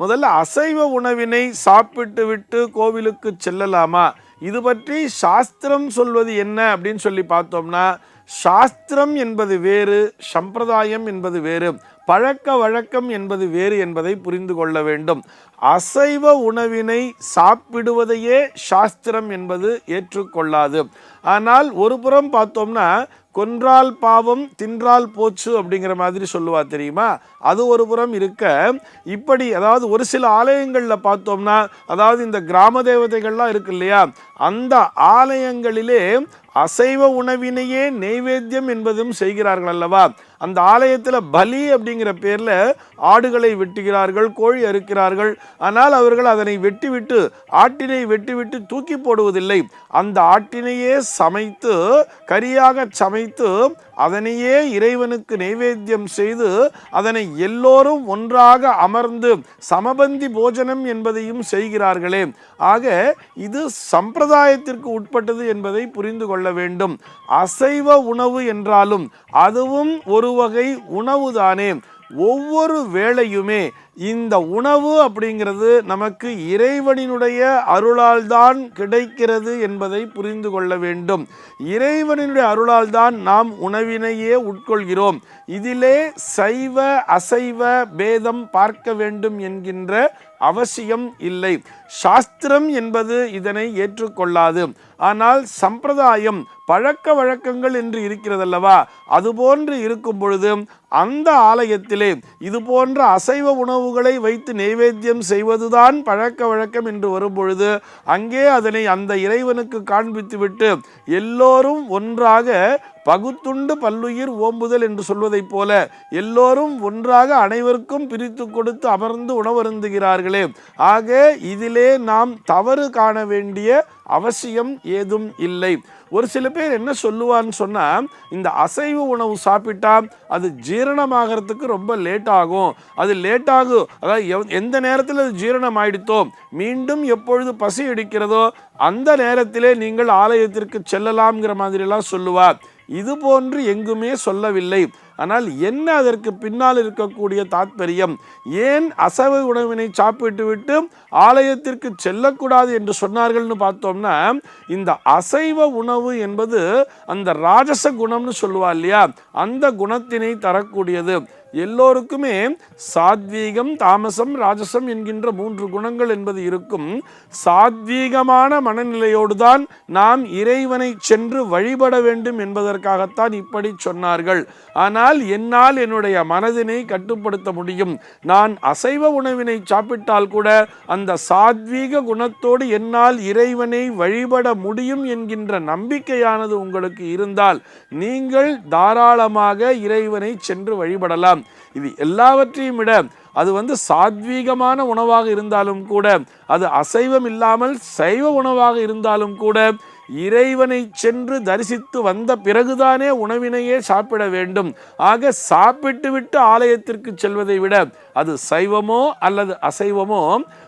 முதல்ல அசைவ உணவினை சாப்பிட்டு விட்டு கோவிலுக்கு செல்லலாமா? இது பற்றி சாஸ்திரம் சொல்வது என்ன அப்படின்னு சொல்லி பார்த்தோம்னா சாஸ்திரம் என்பது வேறு சம்பிரதாயம் என்பது வேறு. பழக்க வழக்கம் என்பது வேறு என்பதை புரிந்து கொள்ள வேண்டும். அசைவ உணவினை சாப்பிடுவதையே சாஸ்திரம் என்பது ஏற்றுக்கொள்ளாது. ஆனால் ஒரு புறம் பார்த்தோம்னா கொன்றால் பாவம் தின்றால் போச்சு அப்படிங்கிற மாதிரி சொல்லுவா தெரியுமா? அது ஒரு புறம் இருக்க. இப்படி அதாவது ஒரு சில ஆலயங்களில் பார்த்தோம்னா அதாவது இந்த கிராம தேவதைகள்லாம் இருக்கு இல்லையா? அந்த ஆலயங்களிலே அசைவ உணவினையே நெய்வேத்தியம் என்பதும் செய்கிறார்கள் அல்லவா? அந்த ஆலயத்தில் பலி அப்படிங்கிற பேரில் ஆடுகளை வெட்டுகிறார்கள் கோழி அறுக்கிறார்கள். ஆனால் அவர்கள் அதனை வெட்டிவிட்டு ஆட்டினை வெட்டிவிட்டு தூக்கி போடுவதில்லை. அந்த ஆட்டினையே சமைத்து கரியாக சமைத்து அதனையே இறைவனுக்கு நைவேத்தியம் செய்து அதனை எல்லோரும் ஒன்றாக அமர்ந்து சமபந்தி போஜனம் என்பதையும் செய்கிறார்களே. ஆக இது சம்பிரதாயத்திற்கு உட்பட்டது என்பதை புரிந்து கொள்ள வேண்டும். அசைவ உணவு என்றாலும் அதுவும் ஒரு வகை உணவுதானே? ஒவ்வொரு வேளையுமே இந்த உணவு அப்படிங்கிறது நமக்கு இறைவனினுடைய அருளால் தான் கிடைக்கிறது என்பதை புரிந்து கொள்ள வேண்டும். இறைவனினுடைய அருளால் தான் நாம் உணவினையே உட்கொள்கிறோம். இதிலே சைவ அசைவ பேதம் பார்க்க வேண்டும் என்கின்ற அவசியம் இல்லை. சாஸ்திரம் என்பது இதனை ஏற்றுக்கொள்ளாது. ஆனால் சம்பிரதாயம் பழக்க வழக்கங்கள் என்று இருக்கிறதல்லவா? அதுபோன்று இருக்கும் பொழுது அந்த ஆலயத்திலே இது போன்ற அசைவ உணவு உணவுகளை வைத்து நைவேத்தியம் செய்வதுதான் பழக்க வழக்கம் என்று வரும்பொழுது அங்கே அதனை அந்த இறைவனுக்கு காண்பித்துவிட்டு எல்லோரும் ஒன்றாக பகுத்துண்டு பல்லுயிர் ஓம்புதல் என்று சொல்வதைப் போல எல்லோரும் ஒன்றாக அனைவருக்கும் பிரித்து கொடுத்து அமர்ந்து உணவருந்துகிறார்களே. ஆக இதிலே நாம் தவறு காண வேண்டிய அவசியம் ஏதும் இல்லை. ஒரு சில பேர் என்ன சொல்லுவான்னு சொன்னால் இந்த அசைவ உணவு சாப்பிட்டா அது ஜீரணமாகறதுக்கு ரொம்ப லேட் ஆகும். அது லேட் ஆகும் அதாவது எவ்- எந்த நேரத்தில் அது ஜீரணம் ஆயிடுத்தோ மீண்டும் எப்பொழுது பசி எடுக்கிறதோ அந்த நேரத்திலே நீங்கள் ஆலயத்திற்கு செல்லலாம்ங்கிற மாதிரிலாம் சொல்லுவார் இது போன்று எங்குமே சொல்லவில்லை. ஆனால் என்ன அதற்கு பின்னால் இருக்கக்கூடிய தாத்பரியம்? ஏன் அசைவ உணவினை சாப்பிட்டு விட்டு ஆலயத்திற்கு செல்லக்கூடாது என்று சொன்னார்கள்னு பார்த்தோம்னா இந்த அசைவ உணவு என்பது அந்த ராஜச குணம்னு சொல்லுவா இல்லையா? அந்த குணத்தினை தரக்கூடியது. எல்லோருக்குமே சாத்வீகம் தாமசம் ராஜசம் என்கின்ற மூன்று குணங்கள் என்பது இருக்கும். சாத்வீகமான மனநிலையோடு தான் நாம் இறைவனை சென்று வழிபட வேண்டும் என்பதற்காகத்தான் இப்படி சொன்னார்கள். ஆனால் என்னால் என்னுடைய மனதினை கட்டுப்படுத்த முடியும். நான் அசைவ உணவினை சாப்பிட்டால் கூட அந்த சாத்வீக குணத்தோடு என்னால் இறைவனை வழிபட முடியும் என்கின்ற நம்பிக்கையானது உங்களுக்கு இருந்தால் நீங்கள் தாராளமாக இறைவனை சென்று வழிபடலாம். இது எல்லாவற்றையும் விட அது வந்து சாத்வீகமான உணவாக இருந்தாலும் கூட அது அசைவம் இல்லாமல் சைவ உணவாக இருந்தாலும் கூட இறைவனை சென்று தரிசித்து வந்த பிறகுதானே உணவினையே சாப்பிட வேண்டும். ஆக சாப்பிட்டு விட்டு ஆலயத்திற்கு செல்வதை விட அது சைவமோ அல்லது அசைவமோ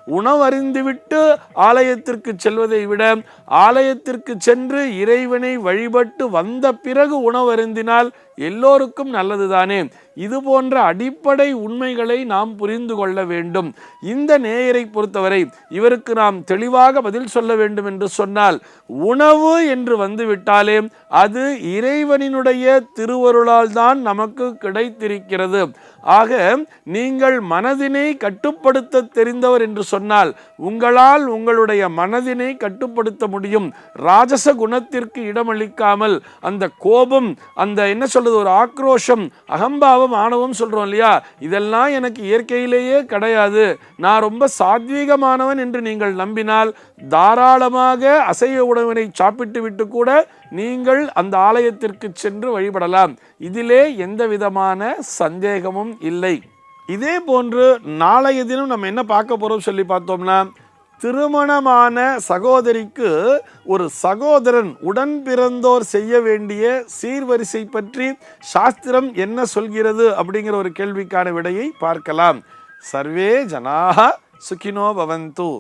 உணவறிந்துவிட்டு ஆலயத்திற்கு செல்வதை விட ஆலயத்திற்கு சென்று இறைவனை வழிபட்டு வந்த பிறகு உணவருந்தினால் எல்லோருக்கும் நல்லதுதானே? இது போன்ற அடிப்படை உண்மைகளை நாம் புரிந்து கொள்ள வேண்டும். இந்த நேயரை பொறுத்தவரை இவருக்கு நாம் தெளிவாக பதில் சொல்ல வேண்டும் என்று சொன்னால் உணவு என்று வந்துவிட்டாலே அது இறைவனினுடைய திருவருளால் தான் நமக்கு கிடைத்திருக்கிறது. ஆக நீங்கள் மனதினை கட்டுப்படுத்த தெரிந்தவர் என்று சொன்னால் உங்களால் உங்களுடைய மனதினை கட்டுப்படுத்த முடியும். ராஜச குணத்திற்கு இடமளிக்காமல் அந்த கோபம் அந்த என்ன சொல்றது ஒரு ஆக்ரோஷம் அகம்பாவம் ஆணவம் சொல்கிறோம் இல்லையா? இதெல்லாம் எனக்கு இயற்கையிலேயே கிடையாது. நான் ரொம்ப சாத்வீகமானவன் என்று நீங்கள் நம்பினால் தாராளமாக அசைவ உணவினை சாப்பிட்டு விட்டு கூட நீங்கள் அந்த ஆலயத்திற்கு சென்று வழிபடலாம். இதிலே எந்த விதமான சந்தேகமும் இல்லை. இதே போன்று நாளைய தினம் நம்ம என்ன பார்க்க போகிறோம் சொல்லி பார்த்தோம்னா திருமணமான சகோதரிக்கு ஒரு சகோதரன் உடன் பிறந்தோர் செய்ய வேண்டிய சீர்வரிசை பற்றி சாஸ்திரம் என்ன சொல்கிறது அப்படிங்கிற ஒரு கேள்விக்கான விடையை பார்க்கலாம். சர்வே ஜனாக சுகினோ பவந்து.